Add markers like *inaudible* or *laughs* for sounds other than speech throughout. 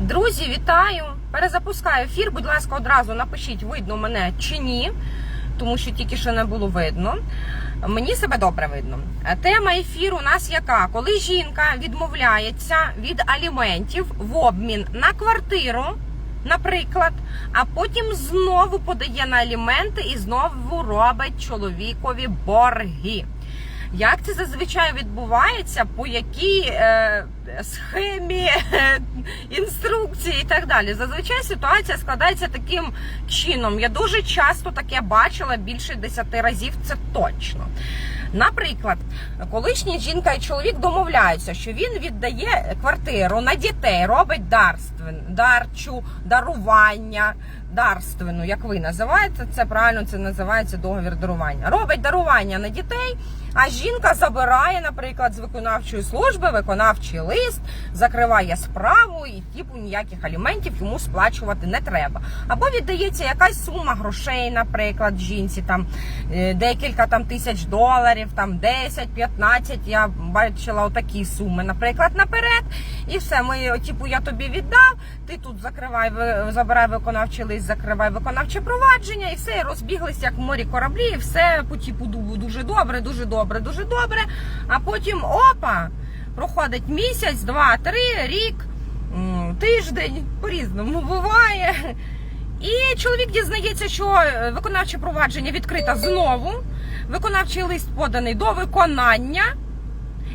Друзі, вітаю! Перезапускаю ефір. Будь ласка, одразу напишіть, видно мене чи ні, тому що тільки що не було видно. Мені себе добре видно. Тема ефіру у нас яка? Коли жінка відмовляється від аліментів в обмін на квартиру, наприклад, а потім знову подає на аліменти і знову робить чоловікові борги. Як це зазвичай відбувається, по якій е, схемі, е, *laughs* інструкції і так далі? Зазвичай ситуація складається таким чином. Я дуже часто таке бачила більше 10 разів, це точно. Наприклад, колишня жінка і чоловік домовляються, що він віддає квартиру на дітей, робить дарствен, дарчу, дарування, дарственну, як ви називаєте це правильно, це називається договір дарування. Робить дарування на дітей. А жінка забирає, наприклад, з виконавчої служби виконавчий лист, закриває справу і типу ніяких аліментів йому сплачувати не треба. Або віддається якась сума грошей, наприклад, жінці там е, декілька там тисяч доларів, там 10-15, Я бачила отакі суми, наприклад, наперед. І все, ми, типу, я тобі віддав. Ти тут закривай, забирай виконавчий лист, закривай виконавче провадження, і все, і розбіглися як в морі кораблі, і все по типу ду- дуже добре, дуже добре, дуже добре. А потім опа! Проходить місяць, два, три, рік, тиждень, по-різному буває. І чоловік дізнається, що е, виконавче провадження відкрите знову. Виконавчий лист поданий до виконання.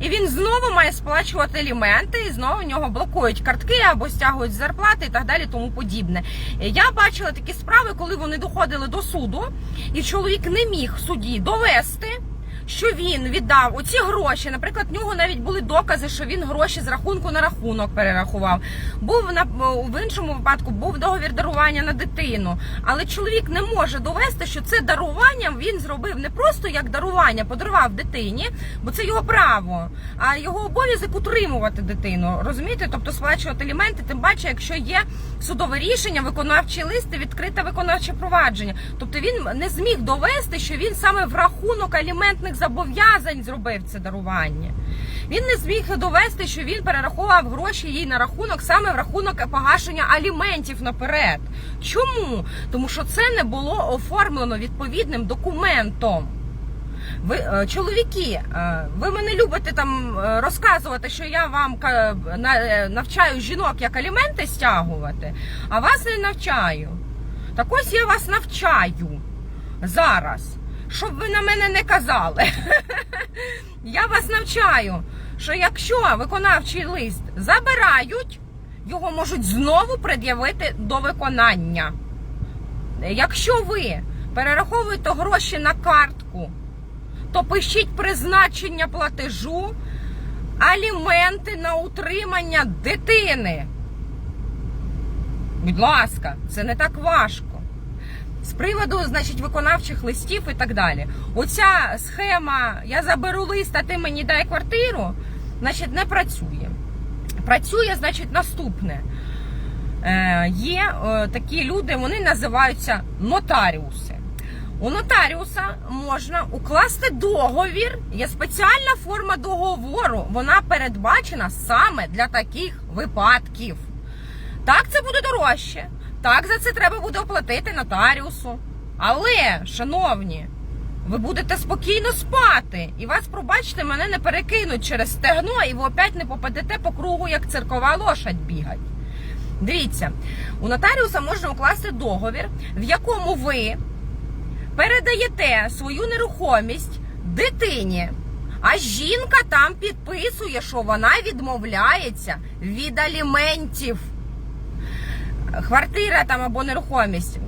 І він знову має сплачувати аліменти, і знову в нього блокують картки або стягують зарплати і так далі, тому подібне. Я бачила такі справи, коли вони доходили до суду, і чоловік не міг в суді довести. Що він віддав оці гроші? Наприклад, в нього навіть були докази, що він гроші з рахунку на рахунок перерахував. Був на в іншому випадку був договір дарування на дитину. Але чоловік не може довести, що це дарування він зробив не просто як дарування, подарував дитині, бо це його право, а його обов'язок утримувати дитину. Розумієте? Тобто сплачувати аліменти, тим паче, якщо є судове рішення, виконавчий лист і відкрите виконавче провадження. Тобто він не зміг довести, що він саме в рахунок аліментних зобов'язань зробив це дарування. Він не зміг довести, що він перерахував гроші їй на рахунок саме в рахунок погашення аліментів наперед. Чому? Тому що це не було оформлено відповідним документом. Ви е, чоловіки, е, ви мене любите там е, розказувати, що я вам навчаю жінок, як аліменти стягувати, а вас не навчаю. Так ось я вас навчаю зараз, щоб ви на мене не казали. *laughs* Я вас навчаю, що якщо виконавчий лист забирають, його можуть знову пред'явити до виконання. Якщо ви перераховуєте гроші на картку, то пишіть призначення платежу, аліменти на утримання дитини. Будь ласка, це не так важко. З приводу, значить, виконавчих листів і так далі. Оця схема Я заберу лист, а ти мені дай квартиру, значить, не працює. Працює, значить, наступне. Е, є е, такі люди, вони називаються нотаріуси. У нотаріуса можна укласти договір. Є спеціальна форма договору. Вона передбачена саме для таких випадків. Так, це буде дорожче. Так, за це треба буде оплатити нотаріусу. Але, шановні, ви будете спокійно спати, і вас, пробачте, мене не перекинуть через стегно, і ви опять не попадете по кругу, як циркова лошадь бігать. Дивіться, у нотаріуса можна укласти договір, в якому ви передаєте свою нерухомість дитині, а жінка там підписує, що вона відмовляється від аліментів. Квартира там або нерухомість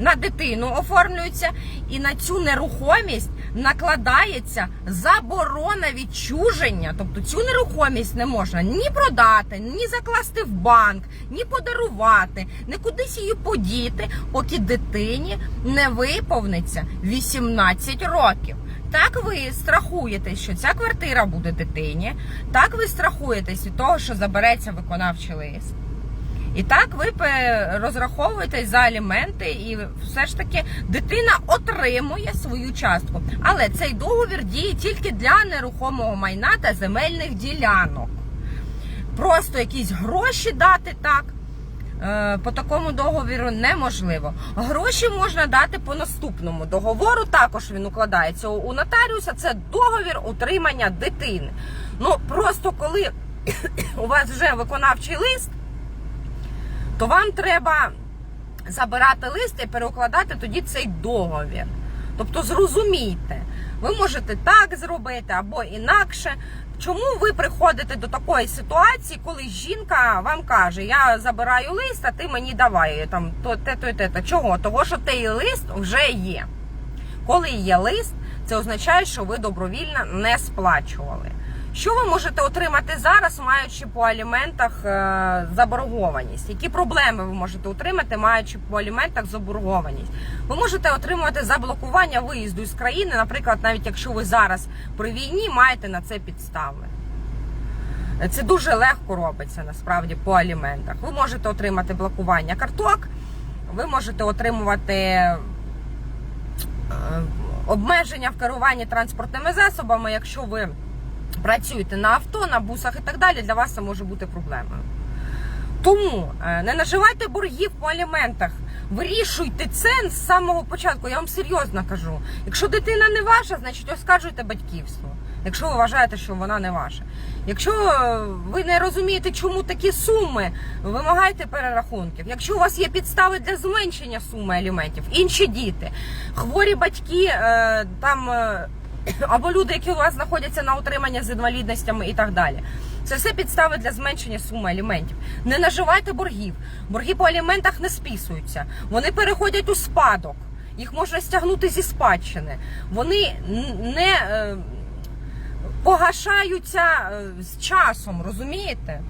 на дитину оформлюється, і на цю нерухомість накладається заборона відчуження. Тобто цю нерухомість не можна ні продати, ні закласти в банк, ні подарувати, ні кудись її подіти, поки дитині не виповниться 18 років. Так ви страхуєтесь, що ця квартира буде дитині. Так ви страхуєтесь від того, що забереться виконавчий лист. І так ви розраховуєтесь за аліменти, і все ж таки дитина отримує свою частку. Але цей договір діє тільки для нерухомого майна та земельних ділянок. просто якісь гроші дати так. е, По такому договіру неможливо. Гроші можна дати по наступному договору. Також він укладається у у нотаріуса. Це договір утримання дитини. Ну просто коли *coughs* у вас вже виконавчий лист, то вам треба забирати лист і переукладати тоді цей договір. Тобто зрозумійте, ви можете так зробити або інакше. Чому ви приходите до такої ситуації, коли жінка вам каже, я забираю лист, а ти мені давай там то те, то, те, те. Чого? Того, що той лист вже є. Коли є лист, це означає, що ви добровільно не сплачували. Що ви можете отримати зараз, маючи по аліментах е, заборгованість? Які проблеми ви можете отримати, маючи по аліментах заборгованість? Ви можете отримувати заблокування виїзду із країни, наприклад, навіть якщо ви зараз при війні маєте на це підстави. Це дуже легко робиться насправді по аліментах. Ви можете отримати блокування карток, ви можете отримувати е, обмеження в керуванні транспортними засобами, якщо ви працюєте на авто, на бусах і так далі, для вас це може бути проблемою. Тому е, не наживайте боргів по аліментах. Вирішуйте це з самого початку. Я вам серйозно кажу. Якщо дитина не ваша, значить оскаржуйте батьківство. Якщо ви вважаєте, що вона не ваша. Якщо е, ви не розумієте, чому такі суми, вимагайте перерахунків. Якщо у вас є підстави для зменшення суми аліментів, інші діти, хворі батьки, е, там *coughs* або люди, які у вас знаходяться на утриманні з інвалідностями і так далі. Це все підстави для зменшення суми аліментів. Не наживайте боргів. Борги по аліментах не списуються. Вони переходять у спадок. Їх можна стягнути зі спадщини. Вони не е, погашаються е, з часом, розумієте?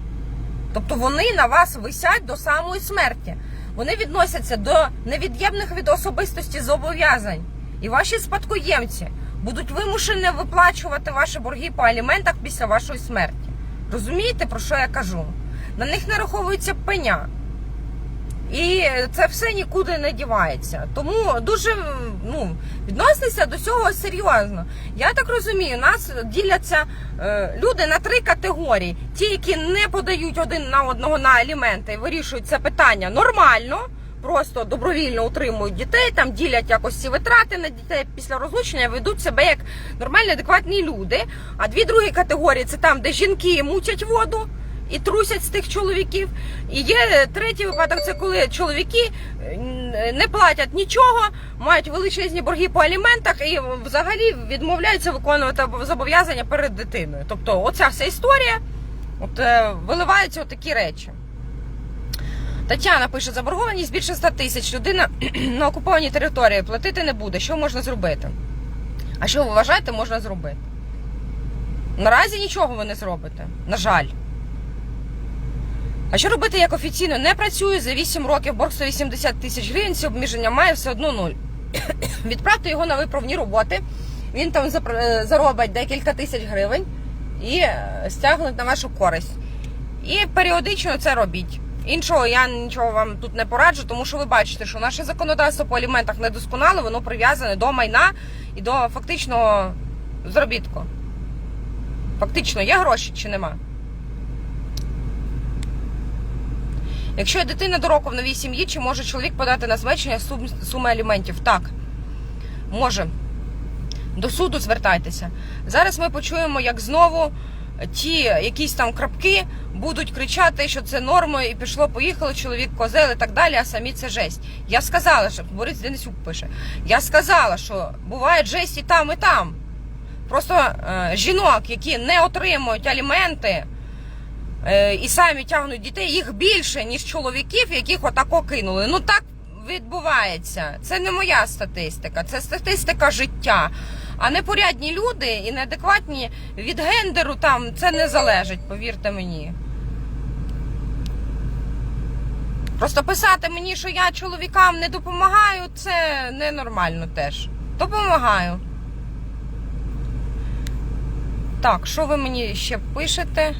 Тобто вони на вас висять до самої смерті. Вони відносяться до невід'ємних від особистості зобов'язань. І ваші спадкоємці будуть вимушені виплачувати ваші борги по аліментах після вашої смерті. Розумієте, про що я кажу? На них нараховується пеня. І це все нікуди не дівається. Тому дуже ну, відноситися до цього серйозно. Я так розумію, нас діляться е, люди на три категорії: ті, які не подають один на одного на аліменти і вирішують це питання нормально. Просто добровільно утримують дітей, там ділять якось ці витрати на дітей після розлучення, ведуть себе як нормальні, адекватні люди. А дві другі категорії це там, де жінки мутять воду і трусять з тих чоловіків. І є третій випадок, це коли чоловіки не платять нічого, мають величезні борги по аліментах і взагалі відмовляються виконувати зобов'язання перед дитиною. Тобто, оця вся історія, от е, виливаються такі речі. Тетяна пише, заборгованість більше 100 тисяч. Людина *clears throat* на окупованій території платити не буде. Що можна зробити? А що ви вважаєте, можна зробити? Наразі нічого ви не зробите. На жаль. А що робити як офіційно? Не працюю за 8 років, борг 180 тисяч гривень, ці обмеження має все одно нуль. *clears throat* Відправте його на виправні роботи. Він там е, заробить декілька тисяч гривень і е, стягнуть на вашу користь. І періодично це робіть. Іншого я нічого вам тут не пораджу, тому що ви бачите, що наше законодавство по аліментах недосконале, воно прив'язане до майна і до фактичного заробітку. Фактично, є гроші чи нема? Якщо дитина до року в новій сім'ї, чи може чоловік подати на зменшення суми аліментів? Так, може. До суду звертайтеся. Зараз ми почуємо, як знову ті якісь там крапки будуть кричати, що це нормою, і пішло, поїхало, чоловік козел і так далі, а самі це жесть. Я сказала, що Борис Денисюк пише. Я сказала, що буває жесть і там, і там. Просто е, жінок, які не отримують аліменти е, і самі тягнуть дітей, їх більше, ніж чоловіків, яких отако кинули. Ну так відбувається. Це не моя статистика, це статистика життя. А непорядні люди і неадекватні від гендеру там це не залежить, повірте мені. Просто писати мені, що я чоловікам не допомагаю, це ненормально теж. Допомагаю. Так, що ви мені ще пишете?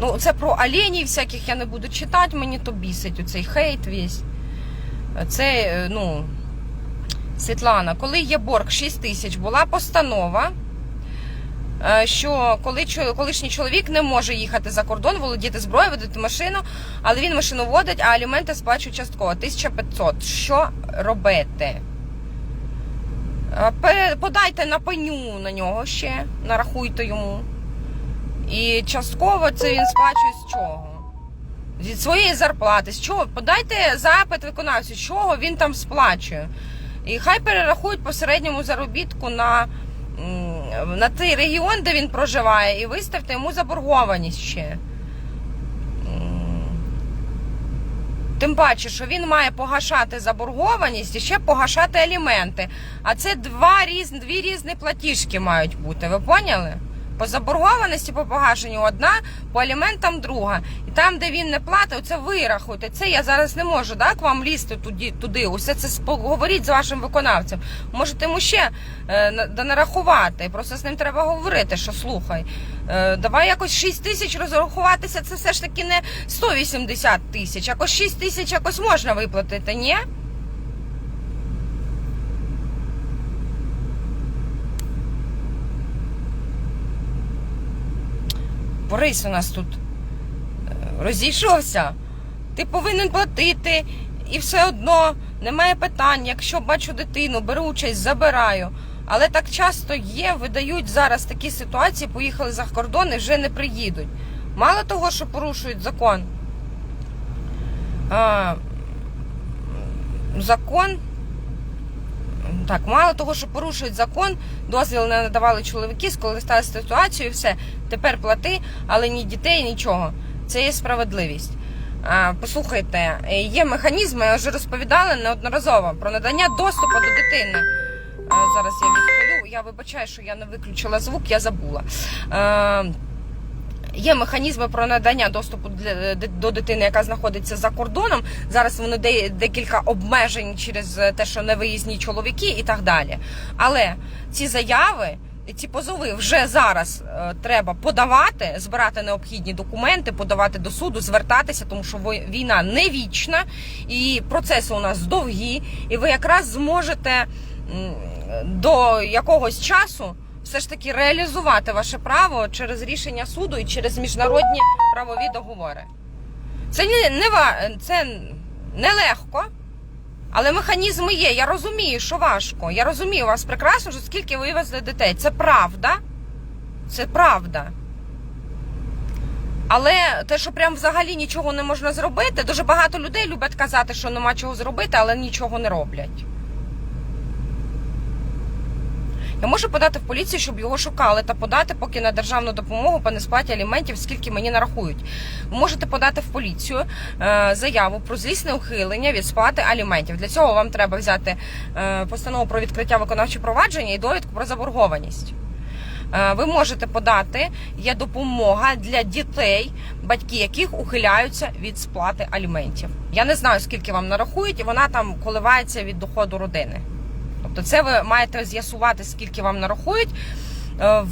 Ну, це про оленів всяких я не буду читати, мені то бісить оцей хейт весь. Це, е, ну, Світлана, коли є борг 6 тисяч, була постанова. е, що коли колишній чоловік не може їхати за кордон, володіти зброєю, водити машину, але він машину водить, а аліменти сплачують частково 1500. Що робити? Е, Подайте на пеню на нього ще, нарахуйте йому. І частково це він сплачує з чого? Від своєї зарплати. З чого? Подайте запит виконавцю, з чого він там сплачує. І хай перерахують по середньому заробітку на, на той регіон, де він проживає, і виставте йому заборгованість ще. Тим паче, що він має погашати заборгованість і ще погашати аліменти. А це два різ, дві різні платіжки мають бути. Ви поняли? По заборгованості по погашенню одна, по аліментам друга. І там, де він не платить, це вирахуйте. Це я зараз не можу так, вам лізти туди, туди. Усе це поговоріть з вашим виконавцем. Можете йому ще е, нарахувати. Просто з ним треба говорити, що слухай. Е, давай якось 6 тисяч розрахуватися, це все ж таки не 180 тисяч. Якось 6 тисяч якось можна виплатити, ні? Борис у нас тут е, розійшовся. Ти повинен платити, і все одно немає питань. Якщо бачу дитину, беру участь, забираю. Але так часто є, видають зараз такі ситуації, поїхали за кордон і вже не приїдуть. Мало того, що порушують закон. Закон. Так, мало того, що порушують закон, дозвіл не надавали чоловіки, скористалися ситуацією, все. Тепер плати, але ні дітей, нічого. Це є справедливість. А, послухайте, е, є механізми, я вже розповідала неодноразово про надання доступу до дитини. А, зараз я відхилю. Я вибачаю, що я не виключила звук, я забула. А, Є механізми про надання доступу для, до дитини, яка знаходиться за кордоном. Зараз вони де, декілька обмежень через те, що невиїзні чоловіки і так далі. Але ці заяви. Ці позови вже зараз е, треба подавати, збирати необхідні документи, подавати до суду, звертатися, тому що війна не вічна, і процеси у нас довгі, і ви якраз зможете м, до якогось часу все ж таки реалізувати ваше право через рішення суду і через міжнародні правові договори. Це не, не це нелегко, але механізми є. Я розумію, що важко. Я розумію вас прекрасно, що скільки ви вивезли дітей. Це правда. Це правда. Але те, що прям взагалі нічого не можна зробити, дуже багато людей люблять казати, що нема чого зробити, але нічого не роблять. Я можу подати в поліцію, щоб його шукали, та подати поки на державну допомогу по несплаті аліментів, скільки мені нарахують. Ви можете подати в поліцію е, заяву про злісне ухилення від сплати аліментів. Для цього вам треба взяти е, постанову про відкриття виконавчого провадження і довідку про заборгованість. Е, Ви можете подати є допомога для дітей, батьки яких ухиляються від сплати аліментів. Я не знаю, скільки вам нарахують, і вона там коливається від доходу родини. Тобто, це ви маєте з'ясувати, скільки вам нарахують. Е,